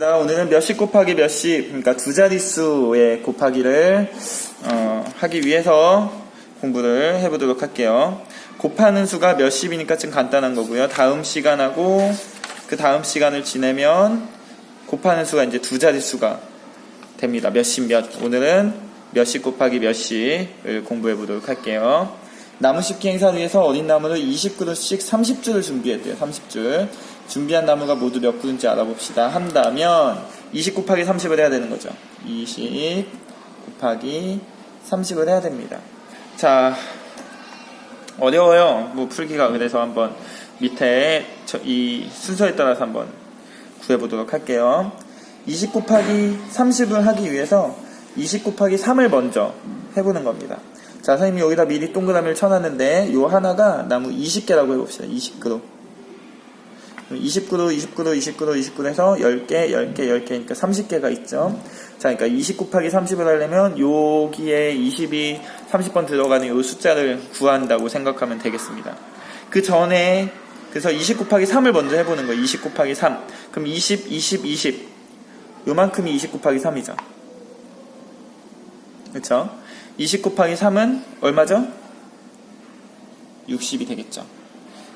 자, 오늘은 몇십 곱하기 몇십, 그러니까 두 자릿수의 곱하기를 어, 하기 위해서 공부를 해보도록 할게요. 곱하는 수가 몇십이니까 좀 간단한 거고요. 다음 시간하고 그 다음 시간을 지내면 곱하는 수가 이제 두 자릿수가 됩니다. 몇십 몇. 오늘은 몇십 곱하기 몇십을 공부해 보도록 할게요. 나무 심기 행사를 위해서 어린 나무를 20그루씩 30줄을 준비했대요. 30줄. 준비한 나무가 모두 몇 그루인지 알아봅시다. 한다면 20 곱하기 30을 해야 되는 거죠. 20 곱하기 30을 해야 됩니다. 자, 어려워요. 뭐 풀기가 그래서 한번 밑에 저- 이 순서에 따라서 한번 구해보도록 할게요. 20 곱하기 30을 하기 위해서 20 곱하기 3을 먼저 해보는 겁니다. 자, 선생님이 여기다 미리 동그라미를 쳐놨는데 요 하나가 나무 20개라고 해봅시다. 20그루. 20그루, 20그루, 20그루, 20그루 해서 10개, 10개, 10개니까 30개가 있죠. 자, 그러니까 20 곱하기 30을 하려면 여기에 20이 30번 들어가는 요 숫자를 구한다고 생각하면 되겠습니다. 그 전에 그래서 20 곱하기 3을 먼저 해보는 거예요. 20 곱하기 3. 그럼 20, 20, 20. 요만큼이 20 곱하기 3이죠. 그렇죠? 20 곱하기 3은 얼마죠? 60이 되겠죠.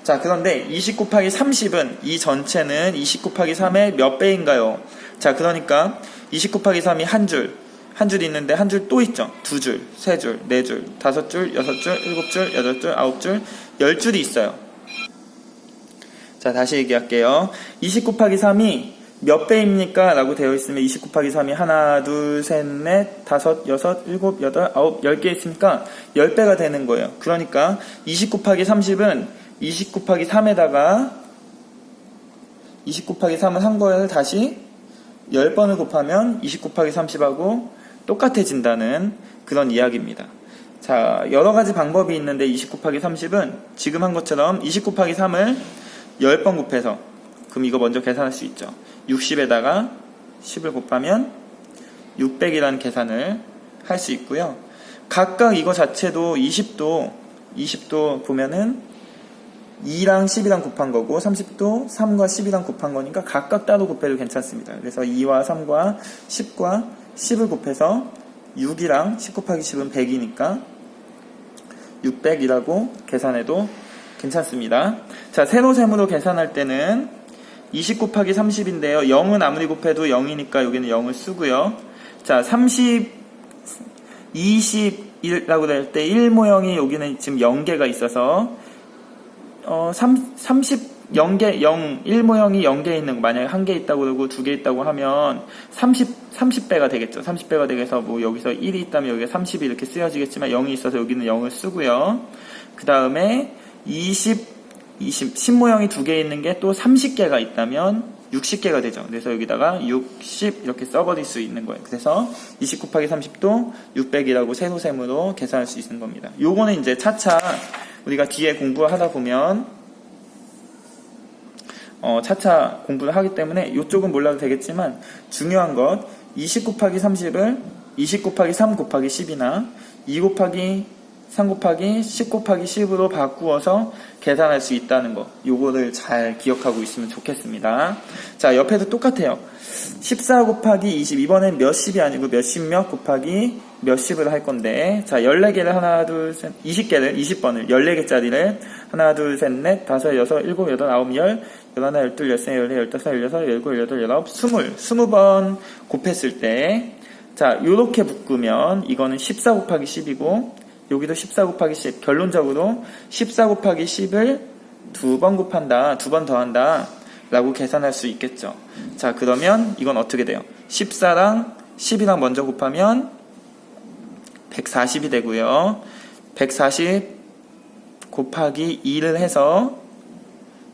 자, 그런데 20 곱하기 30은 이 전체는 20 곱하기 3의 몇 배인가요? 자, 그러니까 20 곱하기 3이 한 줄, 한 줄 있는데 한 줄 또 있죠. 두 줄, 세 줄, 네 줄, 다섯 줄, 여섯 줄, 일곱 줄, 여덟 줄, 아홉 줄, 열 줄이 있어요. 자, 다시 얘기할게요. 20 곱하기 3이 몇 배입니까? 라고 되어 있으면 20 곱하기 3이 하나, 둘, 셋, 넷, 다섯, 여섯, 일곱, 여덟, 아홉, 열 개 있으니까 10배가 되는 거예요. 그러니까 20 곱하기 30은 20 곱하기 3에다가 20 곱하기 3은 한 거를 다시 10번을 곱하면 20 곱하기 30하고 똑같아진다는 그런 이야기입니다. 자, 여러 가지 방법이 있는데 20 곱하기 30은 지금 한 것처럼 20 곱하기 3을 10번 곱해서 그럼 이거 먼저 계산할 수 있죠. 60에다가 10을 곱하면 600이라는 계산을 할 수 있고요. 각각 이거 자체도 20도 20도 보면은 2랑 10이랑 곱한 거고 30도 3과 10이랑 곱한 거니까 각각 따로 곱해도 괜찮습니다. 그래서 2와 3과 10과 10을 곱해서 6이랑 10 곱하기 10은 100이니까 600이라고 계산해도 괜찮습니다. 자, 세로셈으로 계산할 때는 20 곱하기 30인데요. 0은 아무리 곱해도 0이니까 여기는 0을 쓰고요. 자, 30, 20이라고 될 때 1 모형이 여기는 지금 0개가 있어서 어, 3, 30, 0개, 0, 1 모형이 0개 있는 거, 만약에 1개 있다고 그러고 2개 있다고 하면 30, 30배가 되겠죠. 30배가 되겠어. 뭐 여기서 1이 있다면 여기에 30이 이렇게 쓰여지겠지만 0이 있어서 여기는 0을 쓰고요. 그 다음에 20, 20, 10 모형이 2개 있는 게 또 30개가 있다면 60개가 되죠. 그래서 여기다가 60 이렇게 써버릴 수 있는 거예요. 그래서 20 곱하기 30도 600이라고 세로셈으로 계산할 수 있는 겁니다. 요거는 이제 차차 우리가 뒤에 공부를 하다 보면 어, 차차 공부를 하기 때문에 이쪽은 몰라도 되겠지만 중요한 것 20 곱하기 30을 20 곱하기 3 곱하기 10이나 2 곱하기 3 곱하기 10 곱하기 10으로 바꾸어서 계산할 수 있다는 거. 요거를 잘 기억하고 있으면 좋겠습니다. 자 옆에도 똑같아요. 14 곱하기 20 이번엔 몇십이 아니고 몇십몇 곱하기 몇십을 할 건데. 자 14개를 하나 둘셋 20개를 20번을 14개짜리를 하나 둘셋넷 다섯 여섯 일곱 여덟 아홉 열 열하나 열둘 열세 열네 열다섯 열여섯 열일곱 열여덟 열아홉 스물 스무 번 곱했을 때. 자 요렇게 묶으면 이거는 14 곱하기 10이고 여기도 14 곱하기 10 결론적으로 14 곱하기 10을 두 번 곱한다 두 번 더한다 라고 계산할 수 있겠죠. 자 그러면 이건 어떻게 돼요? 14랑 10이랑 먼저 곱하면 140이 되고요. 140 곱하기 2를 해서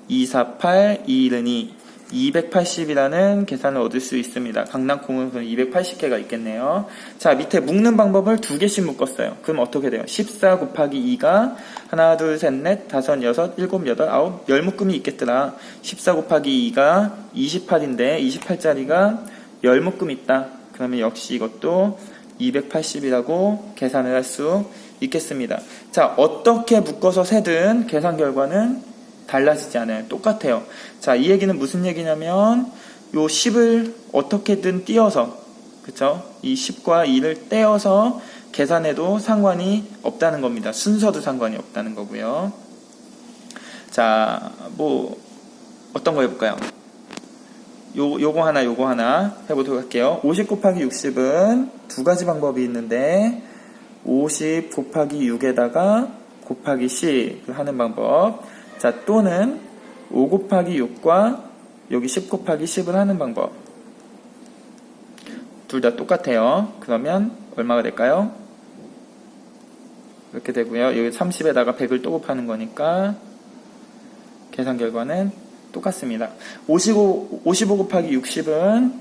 248, 2일은 2, 280이라는 계산을 얻을 수 있습니다. 강낭콩은 280개가 있겠네요. 자, 밑에 묶는 방법을 두 개씩 묶었어요. 그럼 어떻게 돼요? 14 곱하기 2가 하나, 둘, 셋, 넷, 다섯, 여섯, 일곱, 여덟, 아홉, 열 묶음이 있겠더라. 14 곱하기 2가 28인데 28짜리가 열 묶음 있다. 그러면 역시 이것도 280이라고 계산을 할 수 있겠습니다. 자, 어떻게 묶어서 세든 계산 결과는 달라지지 않아요. 똑같아요. 자, 이 얘기는 무슨 얘기냐면 요 10을 어떻게든 띄어서 그쵸? 이 10과 2를 떼어서 계산해도 상관이 없다는 겁니다. 순서도 상관이 없다는 거고요. 자, 뭐 어떤 거 해볼까요? 요, 요거 하나, 요거 하나 해보도록 할게요. 50 곱하기 60은 두 가지 방법이 있는데, 50 곱하기 6에다가 곱하기 10을 하는 방법. 자, 또는 5 곱하기 6과 여기 10 곱하기 10을 하는 방법. 둘 다 똑같아요. 그러면 얼마가 될까요? 이렇게 되고요. 여기 30에다가 100을 또 곱하는 거니까 계산 결과는 똑같습니다. 55, 55 곱하기 60은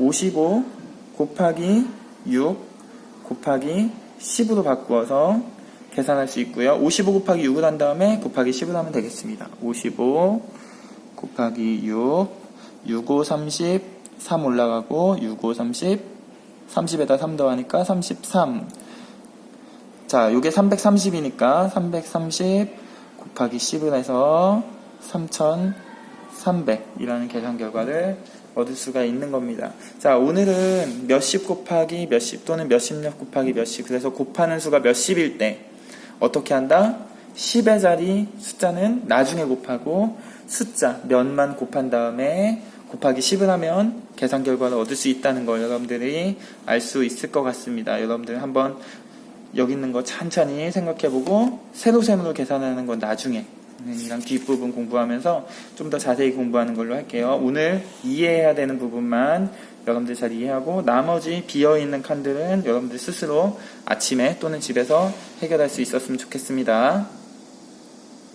55 곱하기 6 곱하기 10으로 바꾸어서 계산할 수 있고요. 55 곱하기 6을 한 다음에 곱하기 10을 하면 되겠습니다. 55 곱하기 6, 65, 30, 3 올라가고 65, 30, 30에다 3 더하니까 33. 자, 요게 330이니까 330 곱하기 10을 해서 3300이라는 계산 결과를 얻을 수가 있는 겁니다. 자, 오늘은 몇십 곱하기 몇십 또는 몇십몇 곱하기 몇십 그래서 곱하는 수가 몇십일 때 어떻게 한다? 10의 자리 숫자는 나중에 곱하고 숫자 몇만 곱한 다음에 곱하기 10을 하면 계산 결과를 얻을 수 있다는 걸 여러분들이 알 수 있을 것 같습니다. 여러분들 한번 여기 있는 거 천천히 생각해보고 세로 세로로 계산하는 건 나중에 이랑 뒷부분 공부하면서 좀 더 자세히 공부하는 걸로 할게요. 오늘 이해해야 되는 부분만 여러분들 잘 이해하고 나머지 비어있는 칸들은 여러분들 스스로 아침에 또는 집에서 해결할 수 있었으면 좋겠습니다.